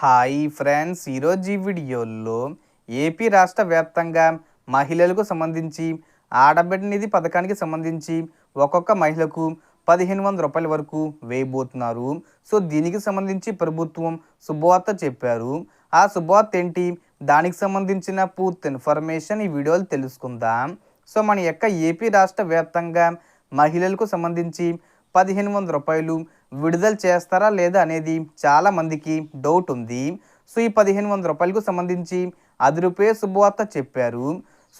Hi friends ఈరోజు ఈ వీడియోలో ఏపీ రాష్ట్ర వ్యాప్తంగా మహిళలకు సంబంధించి ఆడబిడ్డ నిధి పథకానికి సంబంధించి ఒక్కొక్క మహిళకు పదిహేను వందల రూపాయల వరకు వేయబోతున్నారు. సో దీనికి సంబంధించి ప్రభుత్వం శుభవార్త చెప్పారు. ఆ శుభవార్త ఏంటి? దానికి సంబంధించిన పూర్తి ఇన్ఫర్మేషన్ ఈ వీడియోలో తెలుసుకుందాం. సో మన యొక్క ఏపీ రాష్ట్ర వ్యాప్తంగా మహిళలకు సంబంధించి పదిహేను వందల రూపాయలు విడుదల చేస్తారా లేదా అనేది చాలా మందికి డౌట్ ఉంది. సో ఈ పదిహేను వందల రూపాయలకు సంబంధించి అది రూపాయ శుభవార్త చెప్పారు.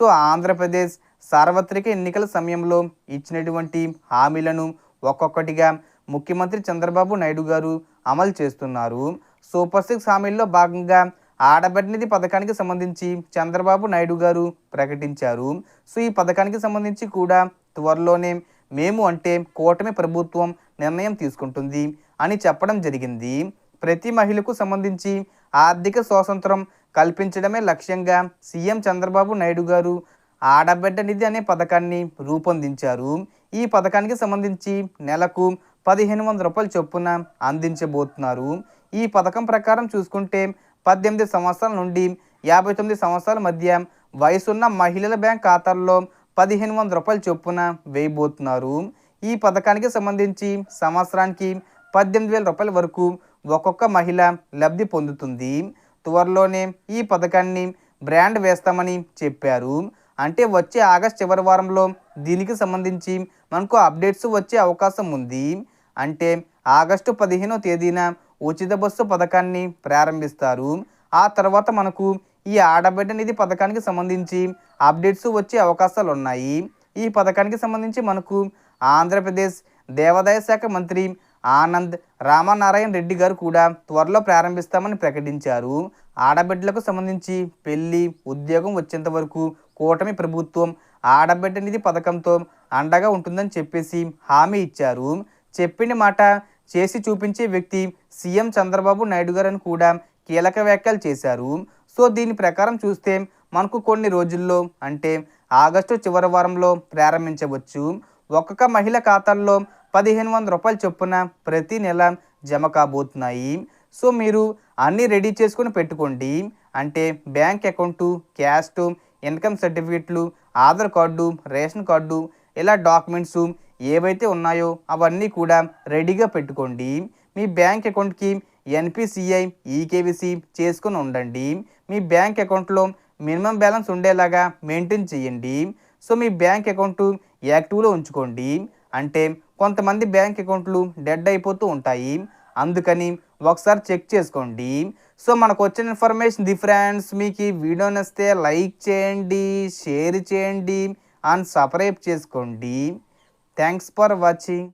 సో ఆంధ్రప్రదేశ్ సార్వత్రిక ఎన్నికల సమయంలో ఇచ్చినటువంటి హామీలను ఒక్కొక్కటిగా ముఖ్యమంత్రి చంద్రబాబు నాయుడు గారు అమలు చేస్తున్నారు. సూపర్ సిక్స్ హామీల్లో భాగంగా ఆడబడినది పథకానికి సంబంధించి చంద్రబాబు నాయుడు గారు ప్రకటించారు. సో ఈ పథకానికి సంబంధించి కూడా త్వరలోనే మేము అంటే కూటమి ప్రభుత్వం నిర్ణయం తీసుకుంటుంది అని చెప్పడం జరిగింది. ప్రతి మహిళకు సంబంధించి ఆర్థిక స్వాతంత్రం కల్పించడమే లక్ష్యంగా సీఎం చంద్రబాబు నాయుడు గారు ఆడబిడ్డ నిధి అనే పథకాన్ని రూపొందించారు. ఈ పథకానికి సంబంధించి నెలకు పదిహేను వందల రూపాయల చొప్పున అందించబోతున్నారు. ఈ పథకం ప్రకారం చూసుకుంటే పద్దెనిమిది సంవత్సరాల నుండి యాభై తొమ్మిది సంవత్సరాల మధ్య వయసున్న మహిళల బ్యాంక్ ఖాతాల్లో పదిహేను వందల రూపాయల చొప్పున వేయబోతున్నారు. ఈ పథకానికి సంబంధించి సంవత్సరానికి పద్దెనిమిది వేల రూపాయల వరకు ఒక్కొక్క మహిళ లబ్ధి పొందుతుంది. త్వరలోనే ఈ పథకాన్ని బ్రాండ్ వేస్తామని చెప్పారు. అంటే వచ్చే ఆగస్ట్ చివరి వారంలో దీనికి సంబంధించి మనకు అప్డేట్స్ వచ్చే అవకాశం ఉంది. అంటే ఆగస్టు పదిహేనో తేదీన ఉచిత బస్సు పథకాన్ని ప్రారంభిస్తారు. ఆ తర్వాత మనకు ఈ ఆడబిడ్డ నిధి పథకానికి సంబంధించి అప్డేట్స్ వచ్చే అవకాశాలు ఉన్నాయి ఈ పథకానికి సంబంధించి మనకు ఆంధ్రప్రదేశ్ దేవాదాయ శాఖ మంత్రి ఆనంద్ రామనారాయణ రెడ్డి గారు కూడా త్వరలో ప్రారంభిస్తామని ప్రకటించారు. ఆడబిడ్డలకు సంబంధించి పెళ్ళి ఉద్యోగం వచ్చేంత వరకు కూటమి ప్రభుత్వం ఆడబిడ్డ నిధి పథకంతో అండగా ఉంటుందని చెప్పేసి హామీ ఇచ్చారు. చెప్పిన మాట చేసి చూపించే వ్యక్తి సీఎం చంద్రబాబు నాయుడు గారు అని కూడా కీలక వ్యాఖ్యలు చేశారు. సో దీని ప్రకారం చూస్తే మనకు కొన్ని రోజుల్లో అంటే ఆగస్టు చివరి వారంలో ప్రారంభించవచ్చు. ఒక్కొక్క మహిళ ఖాతాల్లో పదిహేను వందల రూపాయలు చొప్పున ప్రతి నెల జమ కాబోతున్నాయి. సో మీరు అన్నీ రెడీ చేసుకొని పెట్టుకోండి. అంటే బ్యాంక్ అకౌంటు క్యాస్టు ఇన్కమ్ సర్టిఫికెట్లు ఆధార్ కార్డు రేషన్ కార్డు ఇలా డాక్యుమెంట్స్ ఏవైతే ఉన్నాయో అవన్నీ కూడా రెడీగా పెట్టుకోండి. మీ బ్యాంక్ అకౌంట్కి ఎన్పిసిఐ ఈకేవిసి చేసుకుని ఉండండి. మీ బ్యాంక్ అకౌంట్లో మినిమం బ్యాలెన్స్ ఉండేలాగా మెయింటైన్ చేయండి. సో మీ బ్యాంక్ అకౌంట్ యాక్టివ్లో ఉంచుకోండి. అంటే కొంతమంది బ్యాంక్ అకౌంట్లు డెడ్ అయిపోతూ ఉంటాయి. అందుకని ఒకసారి చెక్ చేసుకోండి. సో మనకు వచ్చిన ఇన్ఫర్మేషన్ డిఫరెన్స్ మీకు ఈ వీడియో నచ్చితే లైక్ చేయండి షేర్ చేయండి అండ్ సబ్స్క్రైబ్ చేసుకోండి. Thanks for watching.